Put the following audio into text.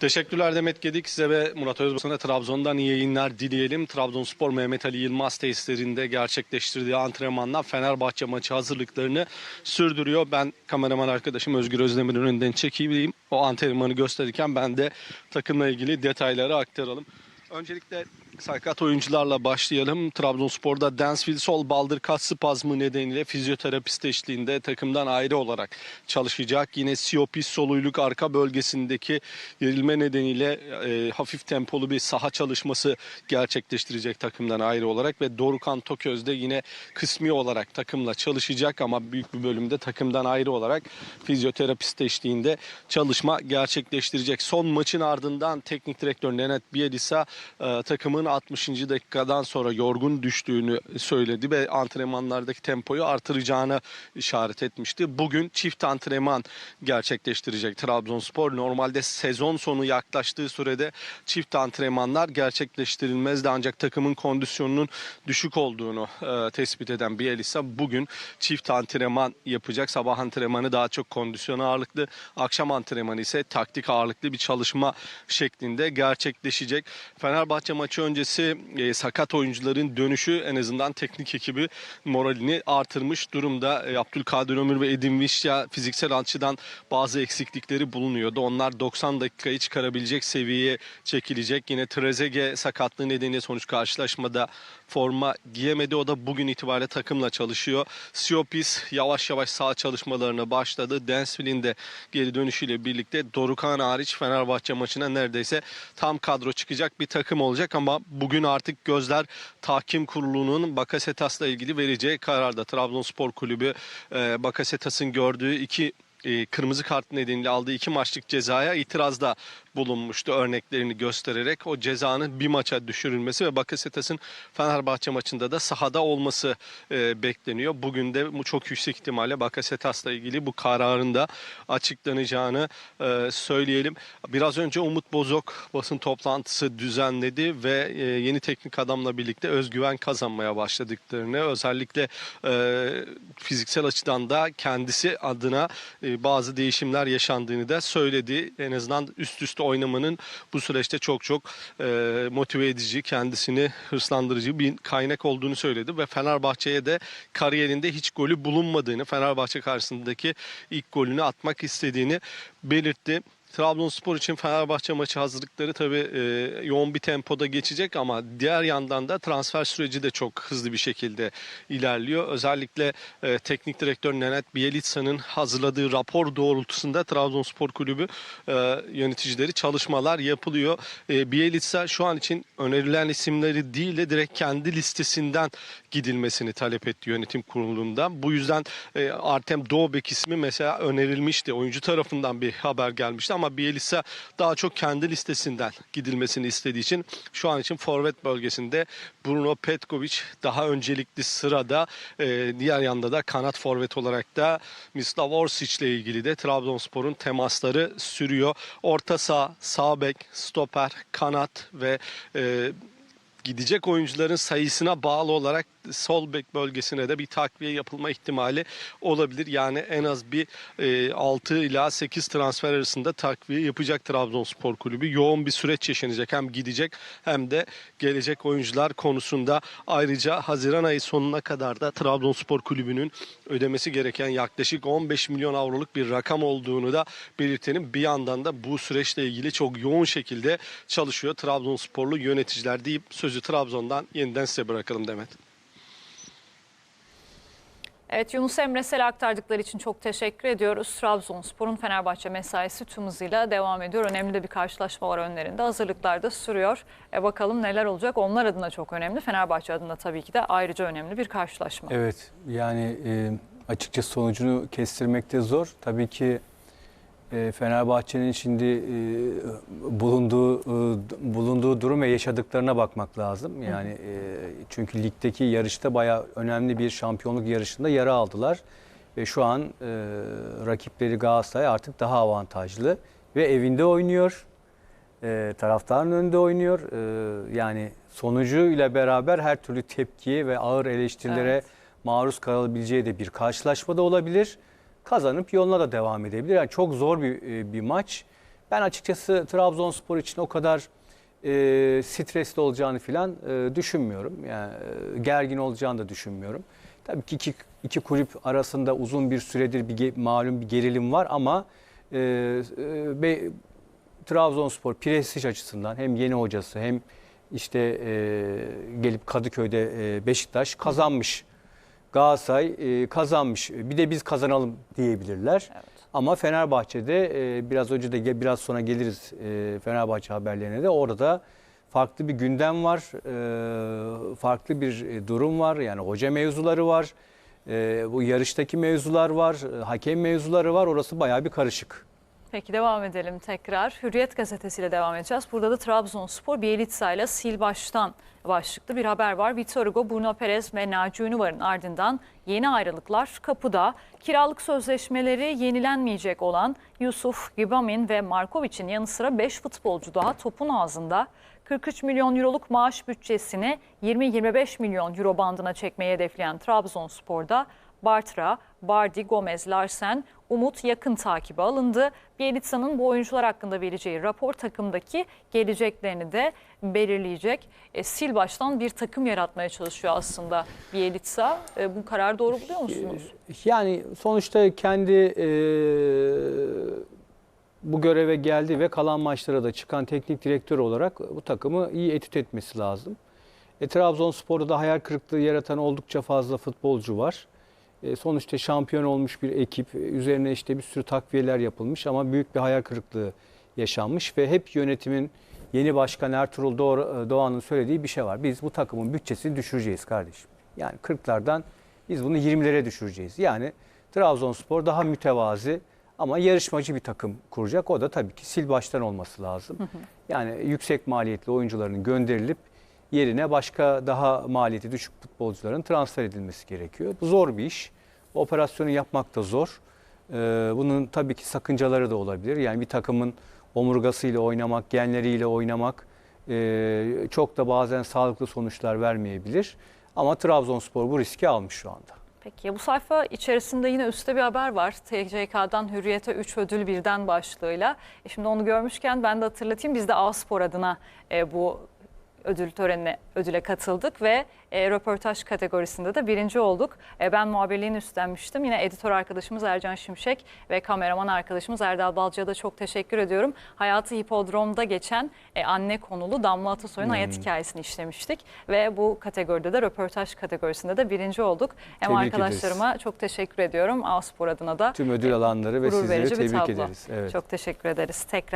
Teşekkürler Demet Gedik. Size ve Murat Özbaşı'na Trabzon'dan iyi yayınlar dileyelim. Trabzonspor Mehmet Ali Yılmaz tesislerinde gerçekleştirdiği antrenmanla Fenerbahçe maçı hazırlıklarını sürdürüyor. Ben kameraman arkadaşım Özgür Özdemir'in önünden çekeyim. O antrenmanı gösterirken ben de takımla ilgili detayları aktaralım. Öncelikle sakat oyuncularla başlayalım. Trabzonspor'da Dansville sol baldır kas spazmı nedeniyle fizyoterapist eşliğinde takımdan ayrı olarak çalışacak. Yine Siopis soluyluk arka bölgesindeki gerilme nedeniyle e, hafif tempolu bir saha çalışması gerçekleştirecek takımdan ayrı olarak ve Dorukan Toköz de yine kısmi olarak takımla çalışacak ama büyük bir bölümde takımdan ayrı olarak fizyoterapist eşliğinde çalışma gerçekleştirecek. Son maçın ardından teknik direktör Nenet Bielisa e, takımın 60. dakikadan sonra yorgun düştüğünü söyledi ve antrenmanlardaki tempoyu artıracağını işaret etmişti. Bugün çift antrenman gerçekleştirecek Trabzonspor. Normalde sezon sonu yaklaştığı sürede çift antrenmanlar gerçekleştirilmezdi ancak takımın kondisyonunun düşük olduğunu e, tespit eden Bielisa bugün çift antrenman yapacak. Sabah antrenmanı daha çok kondisyon ağırlıklı, akşam antrenmanı ise taktik ağırlıklı bir çalışma şeklinde gerçekleşecek. Fenerbahçe maçı öncesi e, sakat oyuncuların dönüşü en azından teknik ekibi moralini artırmış durumda. E, Abdülkadir Ömür ve Edin Vişya fiziksel açıdan bazı eksiklikleri bulunuyordu. Onlar 90 dakikayı çıkarabilecek seviyeye çekilecek. Yine Trezeguet sakatlığı nedeniyle sonuç karşılaşmada forma giyemedi. O da bugün itibariyle takımla çalışıyor. Siopis yavaş yavaş sağ çalışmalarına başladı. Densville'in de geri dönüşüyle birlikte Dorukan hariç Fenerbahçe maçına neredeyse tam kadro çıkacak bir takım olacak ama bugün artık gözler tahkim kurulunun Bakasetas'la ilgili vereceği kararda. Trabzonspor Kulübü e, Bakasetas'ın gördüğü iki e, kırmızı kart nedeniyle aldığı iki maçlık cezaya itirazda bulunmuştu örneklerini göstererek o cezanın bir maça düşürülmesi ve Bakasetas'ın Fenerbahçe maçında da sahada olması e, bekleniyor. Bugün de bu çok yüksek ihtimalle Bakasetas'la ilgili bu kararın da açıklanacağını e, söyleyelim. Biraz önce Umut Bozok basın toplantısı düzenledi ve e, yeni teknik adamla birlikte özgüven kazanmaya başladıklarını özellikle e, fiziksel açıdan da kendisi adına e, bazı değişimler yaşandığını da söyledi. En azından üst üste oynamanın bu süreçte çok çok e, motive edici, kendisini hırslandırıcı bir kaynak olduğunu söyledi ve Fenerbahçe'ye de kariyerinde hiç golü bulunmadığını, Fenerbahçe karşısındaki ilk golünü atmak istediğini belirtti. Trabzonspor için Fenerbahçe maçı hazırlıkları tabii e, yoğun bir tempoda geçecek ama diğer yandan da transfer süreci de çok hızlı bir şekilde ilerliyor. Özellikle e, teknik direktör Nenet Bielitsa'nın hazırladığı rapor doğrultusunda Trabzonspor Kulübü e, yöneticileri çalışmalar yapılıyor. E, Bielitsa şu an için önerilen isimleri değil de direkt kendi listesinden gidilmesini talep etti yönetim kurulundan. Bu yüzden e, Artem Doğbek ismi mesela önerilmişti. Oyuncu tarafından bir haber gelmişti ama Bielitsa daha çok kendi listesinden gidilmesini istediği için şu an için forvet bölgesinde Bruno Petkovic daha öncelikli sırada e, diğer yanda da kanat forvet olarak da Mislav Orsic ile ilgili de Trabzonspor'un temasları sürüyor. Orta saha, sağ bek, stoper, kanat ve e, gidecek oyuncuların sayısına bağlı olarak sol bek bölgesine de bir takviye yapılma ihtimali olabilir. Yani en az bir e, 6 ila 8 transfer arasında takviye yapacak Trabzonspor Kulübü. Yoğun bir süreç yaşanacak. Hem gidecek hem de gelecek oyuncular konusunda. Ayrıca Haziran ayı sonuna kadar da Trabzonspor Kulübü'nün ödemesi gereken yaklaşık 15 milyon avroluk bir rakam olduğunu da belirtelim. Bir yandan da bu süreçle ilgili çok yoğun şekilde çalışıyor Trabzonsporlu yöneticiler deyip sözü Trabzon'dan yeniden size bırakalım Demet. Evet Yunus Emre Sel aktardıkları için çok teşekkür ediyoruz. Trabzonspor'un Fenerbahçe mesaisi tüm hızıyla devam ediyor. Önemli de bir karşılaşma var önlerinde. Hazırlıklar da sürüyor. E bakalım neler olacak. Onlar adına çok önemli. Fenerbahçe adına tabii ki de ayrıca önemli bir karşılaşma. Evet yani e, açıkçası sonucunu kestirmekte zor. Tabii ki e, Fenerbahçe'nin şimdi e, bulunduğu e, bulunduğu durum ve yaşadıklarına bakmak lazım. Yani e, çünkü ligdeki yarışta bayağı önemli bir şampiyonluk yarışında yara aldılar ve şu an e, rakipleri Galatasaray artık daha avantajlı ve evinde oynuyor. E, taraftarın önünde oynuyor. E, yani sonucuyla beraber her türlü tepkiye ve ağır eleştirilere Evet. maruz kalabileceği de bir karşılaşma da olabilir. Kazanıp yoluna da devam edebilir. Yani çok zor bir e, bir maç Ben açıkçası Trabzonspor için o kadar e, stresli olacağını filan e, düşünmüyorum. Yani e, gergin olacağını da düşünmüyorum. Tabii ki iki, iki kulüp arasında uzun bir süredir bir malum bir gerilim var ama e, e, Trabzonspor prestij açısından hem yeni hocası hem işte e, gelip Kadıköy'de e, Beşiktaş kazanmış. Galatasaray e, kazanmış. Bir de biz kazanalım diyebilirler. Evet. Ama Fenerbahçe'de e, biraz önce de biraz sonra geliriz e, Fenerbahçe haberlerine de orada farklı bir gündem var. e, farklı bir e, durum var. Yani hoca mevzuları var. e, bu yarıştaki mevzular var. e, hakem mevzuları var. Orası bayağı bir karışık. Peki devam edelim tekrar. Hürriyet gazetesiyle devam edeceğiz. Burada da Trabzonspor Bielitsa ile sil baştan başlıklı bir haber var. Vitor Hugo, Bruno Perez ve Naci Ünüvar'ın ardından yeni ayrılıklar kapıda. Kiralık sözleşmeleri yenilenmeyecek olan Yusuf, Gibamin ve Markovic'in yanı sıra 5 futbolcu daha topun ağzında. 43 milyon euroluk maaş bütçesini 20-25 milyon euro bandına çekmeyi hedefleyen Trabzonspor'da Bartra, Bardi, Gomez, Larsen, Umut yakın takibe alındı. Bielitsa'nın bu oyuncular hakkında vereceği rapor takımdaki geleceklerini de belirleyecek. E, sil baştan bir takım yaratmaya çalışıyor aslında Bielitsa. E, bu karar doğru buluyor musunuz? Yani sonuçta kendi e, bu göreve geldi ve kalan maçlara da çıkan teknik direktör olarak bu takımı iyi etüt etmesi lazım. E, Trabzonspor'da da hayal kırıklığı yaratan oldukça fazla futbolcu var. E, sonuçta şampiyon olmuş bir ekip. E, Üzerine işte bir sürü takviyeler yapılmış ama büyük bir hayal kırıklığı yaşanmış ve hep yönetimin yeni başkan Ertuğrul Doğ- Doğan'ın söylediği bir şey var. Biz bu takımın bütçesini düşüreceğiz kardeşim. Yani 40'lardan biz bunu 20'lere düşüreceğiz. Yani Trabzonspor daha mütevazi ama yarışmacı bir takım kuracak. O da tabii ki sil baştan olması lazım. Yani yüksek maliyetli oyuncuların gönderilip yerine başka daha maliyeti düşük futbolcuların transfer edilmesi gerekiyor. Bu zor bir iş. Bu operasyonu yapmak da zor. Ee, bunun tabii ki sakıncaları da olabilir. Yani bir takımın omurgasıyla oynamak, genleriyle oynamak e, çok da bazen sağlıklı sonuçlar vermeyebilir. Ama Trabzonspor bu riski almış şu anda. Peki bu sayfa içerisinde yine üstte bir haber var. TCK'dan Hürriyet'e 3 ödül birden başlığıyla. E şimdi onu görmüşken ben de hatırlatayım. Biz de A-Spor adına e, bu ödül törenine ödüle katıldık ve e, röportaj kategorisinde de birinci olduk. E, ben muhabirliğini üstlenmiştim. Yine editör arkadaşımız Ercan Şimşek ve kameraman arkadaşımız Erdal Balcı'ya da çok teşekkür ediyorum. Hayatı hipodromda geçen e, anne konulu Damla Atasoy'un hayat hikayesini işlemiştik. Ve bu kategoride de röportaj kategorisinde de birinci olduk. Hem Tebrik ederiz. arkadaşlarıma çok teşekkür ediyorum. A-Spor adına da Tüm ödül alanları ve sizleri tebrik tablo. ederiz. Evet. Çok teşekkür ederiz tekrar.